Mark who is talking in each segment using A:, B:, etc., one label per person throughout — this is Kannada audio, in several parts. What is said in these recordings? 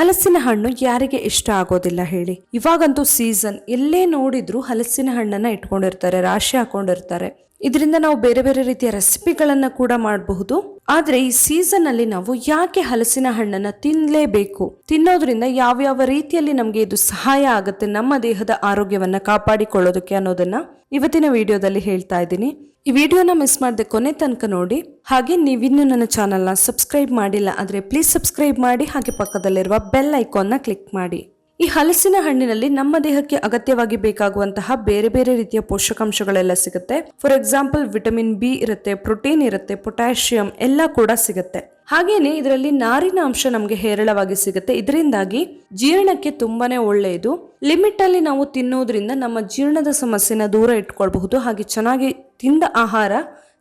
A: ಹಲಸಿನ ಹಣ್ಣು ಯಾರಿಗೆ ಇಷ್ಟ ಆಗೋದಿಲ್ಲ ಹೇಳಿ. ಇವಾಗಂತೂ ಸೀಸನ್ ಎಲ್ಲೇ ನೋಡಿದ್ರು ಹಲಸಿನ ಹಣ್ಣನ್ನ ಇಟ್ಕೊಂಡಿರ್ತಾರೆ, ರಾಶಿ ಹಾಕೊಂಡಿರ್ತಾರೆ. ಇದರಿಂದ ನಾವು ಬೇರೆ ಬೇರೆ ರೀತಿಯ ರೆಸಿಪಿಗಳನ್ನ ಕೂಡ ಮಾಡಬಹುದು. ಆದ್ರೆ ಈ ಸೀಸನ್ ಅಲ್ಲಿ ನಾವು ಯಾಕೆ ಹಲಸಿನ ಹಣ್ಣನ್ನ ತಿನ್ಲೇಬೇಕು? ತಿನ್ನೋದ್ರಿಂದ ಯಾವ ರೀತಿಯಲ್ಲಿ ನಮ್ಗೆ ಇದು ಸಹಾಯ ಆಗುತ್ತೆ ನಮ್ಮ ದೇಹದ ಆರೋಗ್ಯವನ್ನ ಕಾಪಾಡಿಕೊಳ್ಳೋದಕ್ಕೆ ಅನ್ನೋದನ್ನ ಇವತ್ತಿನ ವಿಡಿಯೋದಲ್ಲಿ ಹೇಳ್ತಾ ಇದ್ದೀನಿ. ಈ ವಿಡಿಯೋನ ಮಿಸ್ ಮಾಡದೆ ಕೊನೆ ತನಕ ನೋಡಿ. ಹಾಗೆ ನೀವಿನ್ನೂ ನನ್ನ ಚಾನಲ್ನ ಸಬ್ಸ್ಕ್ರೈಬ್ ಮಾಡಿಲ್ಲ ಆದರೆ ಪ್ಲೀಸ್ ಸಬ್ಸ್ಕ್ರೈಬ್ ಮಾಡಿ, ಹಾಗೆ ಪಕ್ಕದಲ್ಲಿರುವ ಬೆಲ್ ಐಕಾನ್ನ ಕ್ಲಿಕ್ ಮಾಡಿ. ಈ ಹಲಸಿನ ಹಣ್ಣಿನಲ್ಲಿ ನಮ್ಮ ದೇಹಕ್ಕೆ ಅಗತ್ಯವಾಗಿ ಬೇಕಾಗುವಂತಹ ಬೇರೆ ಬೇರೆ ರೀತಿಯ ಪೋಷಕಾಂಶಗಳೆಲ್ಲ ಸಿಗುತ್ತೆ. ಫಾರ್ ಎಕ್ಸಾಂಪಲ್ ವಿಟಮಿನ್ ಬಿ ಇರುತ್ತೆ ಪ್ರೋಟೀನ್ ಇರುತ್ತೆ ಪೊಟ್ಯಾಷಿಯಂ ಎಲ್ಲ ಕೂಡ ಸಿಗುತ್ತೆ. ಹಾಗೇನೆ ಇದರಲ್ಲಿ ನಾರಿನ ಅಂಶ ನಮಗೆ ಹೇರಳವಾಗಿ ಸಿಗುತ್ತೆ. ಇದರಿಂದಾಗಿ ಜೀರ್ಣಕ್ಕೆ ತುಂಬಾನೇ ಒಳ್ಳೆಯದು. ಲಿಮಿಟ್ ಅಲ್ಲಿ ನಾವು ತಿನ್ನೋದ್ರಿಂದ ನಮ್ಮ ಜೀರ್ಣದ ಸಮಸ್ಯೆನ ದೂರ ಇಟ್ಕೊಳ್ಬಹುದು. ಹಾಗೆ ಚೆನ್ನಾಗಿ ತಿಂದ ಆಹಾರ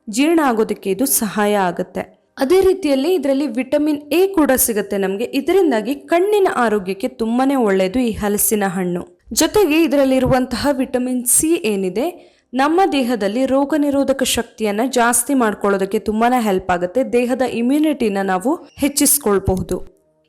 A: ಜೀರ್ಣ ಆಗೋದಕ್ಕೆ ಇದು ಸಹಾಯ ಆಗುತ್ತೆ. ಅದೇ ರೀತಿಯಲ್ಲಿ ಇದರಲ್ಲಿ ವಿಟಮಿನ್ ಎ ಕೂಡ ಸಿಗುತ್ತೆ ನಮಗೆ. ಇದರಿಂದಾಗಿ ಕಣ್ಣಿನ ಆರೋಗ್ಯಕ್ಕೆ ತುಂಬಾನೇ ಒಳ್ಳೆಯದು ಈ ಹಲಸಿನ ಹಣ್ಣು. ಜೊತೆಗೆ ಇದರಲ್ಲಿರುವಂತಹ ವಿಟಮಿನ್ ಸಿ ಏನಿದೆ? ನಮ್ಮ ದೇಹದಲ್ಲಿ ರೋಗ ನಿರೋಧಕ ಶಕ್ತಿಯನ್ನ ಜಾಸ್ತಿ ಮಾಡ್ಕೊಳ್ಳೋದಕ್ಕೆ ತುಂಬಾ ಹೆಲ್ಪ್ ಆಗುತ್ತೆ. ದೇಹದ ಇಮ್ಯುನಿಟಿನ ನಾವು ಹೆಚ್ಚಿಸ್ಕೊಳ್ಬಹುದು.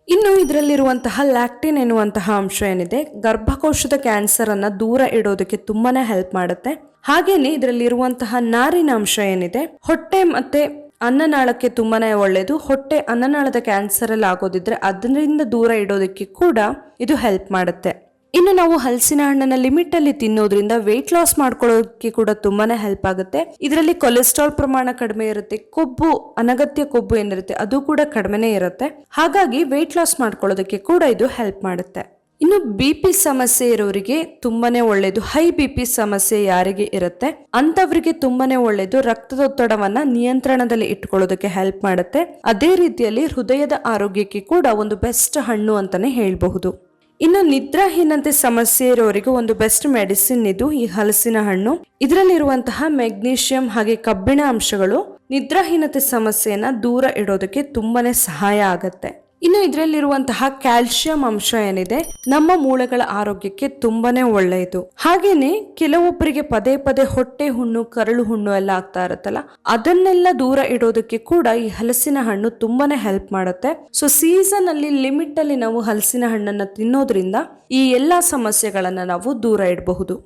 A: ಇನ್ನು ಇದರಲ್ಲಿರುವಂತಹ ಲ್ಯಾಕ್ಟಿನ್ ಎನ್ನುವಂತಹ ಅಂಶ ಏನಿದೆ, ಗರ್ಭಕೋಶದ ಕ್ಯಾನ್ಸರ್ ಅನ್ನ ದೂರ ಇಡೋದಕ್ಕೆ ತುಂಬಾನೇ ಹೆಲ್ಪ್ ಮಾಡುತ್ತೆ. ಹಾಗೇನೆ ಇದರಲ್ಲಿರುವಂತಹ ನಾರಿನ ಅಂಶ ಏನಿದೆ, ಹೊಟ್ಟೆ ಮತ್ತೆ ಅನ್ನನಾಳಕ್ಕೆ ತುಂಬಾನೇ ಒಳ್ಳೆಯದು ಹೊಟ್ಟೆ ಅನ್ನನಾಳದ ಕ್ಯಾನ್ಸರ್ ಅಲ್ಲಿ ಆಗೋದಿದ್ರೆ ಅದರಿಂದ ದೂರ ಇಡೋದಕ್ಕೆ ಕೂಡ ಇದು ಹೆಲ್ಪ್ ಮಾಡುತ್ತೆ. ಇನ್ನು ನಾವು ಹಲಸಿನ ಹಣ್ಣನ್ನ ಲಿಮಿಟ್ ಅಲ್ಲಿ ತಿನ್ನೋದ್ರಿಂದ ವೆಯ್ಟ್ ಲಾಸ್ ಮಾಡ್ಕೊಳ್ಳೋಕೆ ಕೂಡ ತುಂಬಾನೇ ಹೆಲ್ಪ್ ಆಗುತ್ತೆ. ಇದರಲ್ಲಿ ಕೊಲೆಸ್ಟ್ರಾಲ್ ಪ್ರಮಾಣ ಕಡಿಮೆ ಇರುತ್ತೆ, ಕೊಬ್ಬು, ಅನಗತ್ಯ ಕೊಬ್ಬು ಏನಿರುತ್ತೆ ಅದು ಕೂಡ ಕಡಿಮೆನೇ ಇರುತ್ತೆ. ಹಾಗಾಗಿ ವೆಯ್ಟ್ ಲಾಸ್ ಮಾಡ್ಕೊಳ್ಳೋದಕ್ಕೆ ಕೂಡ ಇದು ಹೆಲ್ಪ್ ಮಾಡುತ್ತೆ. ಇನ್ನು ಬಿ ಪಿ ಸಮಸ್ಯೆ ಇರೋರಿಗೆ ತುಂಬಾನೇ ಒಳ್ಳೇದು ಹೈ ಬಿ ಪಿ ಸಮಸ್ಯೆ ಯಾರಿಗೆ ಇರುತ್ತೆ ಅಂತವರಿಗೆ ತುಂಬಾನೇ ಒಳ್ಳೇದು ರಕ್ತದೊತ್ತಡವನ್ನ ನಿಯಂತ್ರಣದಲ್ಲಿ ಇಟ್ಕೊಳ್ಳೋದಕ್ಕೆ ಹೆಲ್ಪ್ ಮಾಡುತ್ತೆ. ಅದೇ ರೀತಿಯಲ್ಲಿ ಹೃದಯದ ಆರೋಗ್ಯಕ್ಕೆ ಕೂಡ ಒಂದು ಬೆಸ್ಟ್ ಹಣ್ಣು ಅಂತಾನೆ ಹೇಳಬಹುದು. ಇನ್ನು ನಿದ್ರಾಹೀನತೆ ಸಮಸ್ಯೆ ಇರೋರಿಗೆ ಒಂದು ಬೆಸ್ಟ್ ಮೆಡಿಸಿನ್ ಇದು, ಈ ಹಲಸಿನ ಹಣ್ಣು. ಇದರಲ್ಲಿರುವಂತಹ ಮೆಗ್ನೀಷಿಯಂ ಹಾಗೆ ಕಬ್ಬಿಣ ಅಂಶಗಳು ನಿದ್ರಾಹೀನತೆ ಸಮಸ್ಯೆಯನ್ನ ದೂರ ಇಡೋದಕ್ಕೆ ತುಂಬಾನೇ ಸಹಾಯ ಆಗತ್ತೆ. ಇನ್ನು ಇದರಲ್ಲಿರುವಂತಹ ಕ್ಯಾಲ್ಸಿಯಂ ಅಂಶ ಏನಿದೆ, ನಮ್ಮ ಮೂಳೆಗಳ ಆರೋಗ್ಯಕ್ಕೆ ತುಂಬಾನೇ ಒಳ್ಳೆಯದು. ಹಾಗೇನೆ ಕೆಲವೊಬ್ಬರಿಗೆ ಪದೇ ಪದೇ ಹೊಟ್ಟೆ ಹುಣ್ಣು, ಕರಳು ಹುಣ್ಣು ಎಲ್ಲ ಆಗ್ತಾ ಇರುತ್ತಲ್ಲ, ಅದನ್ನೆಲ್ಲ ದೂರ ಇಡೋದಕ್ಕೆ ಕೂಡ ಈ ಹಲಸಿನ ಹಣ್ಣು ತುಂಬಾನೇ ಹೆಲ್ಪ್ ಮಾಡುತ್ತೆ. ಸೊ ಸೀಸನ್ ಅಲ್ಲಿ ಲಿಮಿಟ್ ಅಲ್ಲಿ ನಾವು ಹಲಸಿನ ಹಣ್ಣನ್ನ ತಿನ್ನೋದ್ರಿಂದ ಈ ಎಲ್ಲಾ ಸಮಸ್ಯೆಗಳನ್ನ ನಾವು ದೂರ ಇಡಬಹುದು.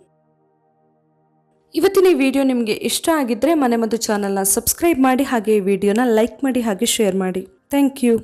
A: ಇವತ್ತಿನ ಈ ವಿಡಿಯೋ ನಿಮಗೆ ಇಷ್ಟ ಆಗಿದ್ರೆ ಮನೆ ಮತ್ತು ಚಾನಲ್ನ ಸಬ್ಸ್ಕ್ರೈಬ್ ಮಾಡಿ, ಹಾಗೆ ಈ ವಿಡಿಯೋನ ಲೈಕ್ ಮಾಡಿ, ಹಾಗೆ ಶೇರ್ ಮಾಡಿ. Thank you